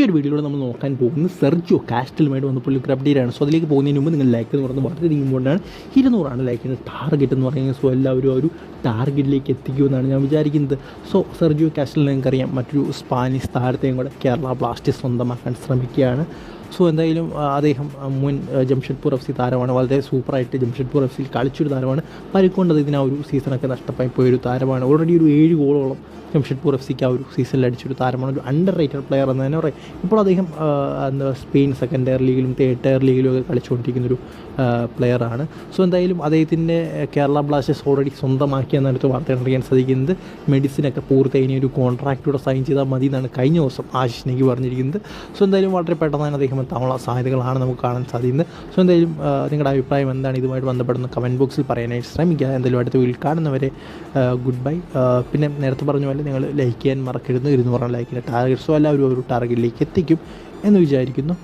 ഈ ഒരു വീഡിയോയിലൂടെ നമ്മൾ നോക്കാൻ പോകുന്നത് സെർജിയോ കാസ്റ്റലുമായിട്ട് വന്ന പുള്ളി ആണ്. സോ അതിലേക്ക് പോകുന്നതിന് മുമ്പ് നിങ്ങൾ ലൈക്ക് എന്ന് പറയുന്നത് വളരെ ഇമ്പോർട്ടന്റ് ഇരുന്നൂറാണ് ലൈക്കിന്റെ ടാർഗറ്റ് എന്ന് പറയുന്നത്. സോ എല്ലാവരും ആ ഒരു ടാർഗറ്റിലേക്ക് എത്തിക്കുമെന്നാണ് ഞാൻ വിചാരിക്കുന്നത്. സോ സെർജിയോ കാസ്റ്റൽ നിങ്ങൾക്കറിയാം മറ്റൊരു സ്പാനിഷ് താരത്തെയും കൂടെ കേരള ബ്ലാസ്റ്റേഴ്സ് സ്വന്തമാക്കാൻ ശ്രമിക്കുകയാണ്. സോ എന്തായാലും അദ്ദേഹം മുൻ ജംഷഡ്പൂർ എഫ് സി താരമാണ്. വളരെ സൂപ്പറായിട്ട് ജംഷഡ്പൂർ എഫ് സിയിൽ കളിച്ചൊരു താരമാണ്. പരിക്കൊണ്ട് അദ്ദേഹത്തിന് ആ ഒരു സീസണൊക്കെ നഷ്ടമായി പോയൊരു താരമാണ്. ഓൾറെഡി ഒരു ഏഴ് ഗോളോളം ജംഷഡ്പൂർ എഫ് സിക്ക് ആ ഒരു സീസണിൽ അടിച്ചൊരു താരമാണ്. ഒരു അണ്ടർ റേറ്റഡ് പ്ലെയർ എന്ന് തന്നെ പറയും. ഇപ്പോൾ അദ്ദേഹം എന്താ സ്പെയിൻ സെക്കൻഡ് ടയർ ലീഗിലും തേർഡ് ടയർ ലീഗിലും ഒക്കെ കളിച്ചുകൊണ്ടിരിക്കുന്നൊരു പ്ലെയറാണ് സോ എന്തായാലും അദ്ദേഹത്തിന്റെ കേരള ബ്ലാസ്റ്റേഴ്സ് ഓൾറെഡി സ്വന്തമാക്കി എന്നാണ് അടുത്ത വാർത്ത അറിയാൻ സാധിക്കുന്നത്. മെഡിസിനൊക്കെ പൂർത്തിയായി ഇനി ഒരു കോൺട്രാക്റ്റൂടെ സൈൻ ചെയ്താൽ മതി എന്നാണ് കഴിഞ്ഞ ദിവസം ആശിഷ് പറഞ്ഞിരിക്കുന്നത്. സോ എന്തായാലും വളരെ പെട്ടെന്ന് തന്നെ അദ്ദേഹം എത്താനുള്ള സാധ്യതകളാണ് നമുക്ക് കാണാൻ സാധിക്കുന്നത്. സോ എന്തായാലും നിങ്ങളുടെ അഭിപ്രായം എന്താണ്? ഇതുമായിട്ട് ബന്ധപ്പെടുന്ന കമന്റ് ബോക്സിൽ പറയാനായിട്ട് ശ്രമിക്കുക. എന്തായാലും അടുത്ത വീട്ടിൽ കാണുന്നവരെ ഗുഡ് ബൈ പിന്നെ നേരത്തെ പറഞ്ഞ പോലെ നിങ്ങൾ ലൈക്ക് ചെയ്യാൻ മറക്കരുത് ഇരുന്ന് പറഞ്ഞ ലൈക്കിന്റെ ടാർഗറ്റ്സോ അല്ല ഒരു ടാർഗറ്റിലേക്ക് എത്തിക്കും എന്ന് വിചാരിക്കുന്നു.